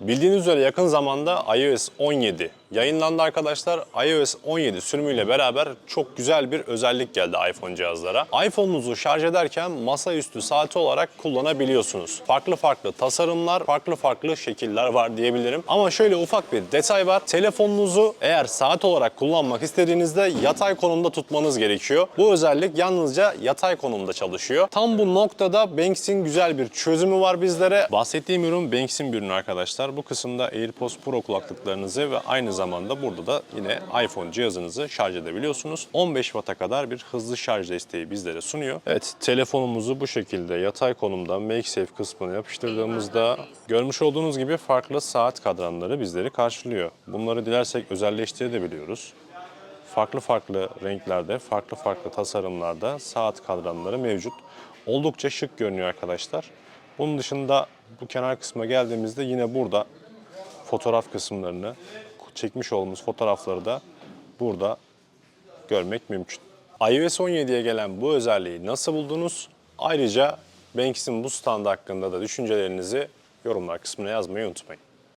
Bildiğiniz üzere yakın zamanda iOS 17 yayınlandı arkadaşlar. iOS 17 sürümüyle beraber çok güzel bir özellik geldi iPhone cihazlara. iPhone'unuzu şarj ederken masaüstü saati olarak kullanabiliyorsunuz. Farklı farklı tasarımlar, farklı farklı şekiller var diyebilirim. Ama şöyle ufak bir detay var. Telefonunuzu eğer saat olarak kullanmak istediğinizde yatay konumda tutmanız gerekiyor. Bu özellik yalnızca yatay konumda çalışıyor. Tam bu noktada Banks'in güzel bir çözümü var bizlere. Bahsettiğim ürün Banks'in ürünü arkadaşlar. Bu kısımda AirPods Pro kulaklıklarınızı ve aynı zamanda burada da yine iPhone cihazınızı şarj edebiliyorsunuz. 15 Watt'a kadar bir hızlı şarj desteği bizlere sunuyor. Evet telefonumuzu bu şekilde yatay konumda MagSafe kısmına yapıştırdığımızda görmüş olduğunuz gibi farklı saat kadranları bizleri karşılıyor. Bunları dilersek özelleştirebiliyoruz. Farklı farklı renklerde, farklı farklı tasarımlarda saat kadranları mevcut. Oldukça şık görünüyor arkadaşlar. Bunun dışında bu kenar kısma geldiğimizde yine burada fotoğraf kısımlarını, çekmiş olduğumuz fotoğrafları da burada görmek mümkün. iOS 17'ye gelen bu özelliği nasıl buldunuz? Ayrıca Banks'in bu standı hakkında da düşüncelerinizi yorumlar kısmına yazmayı unutmayın.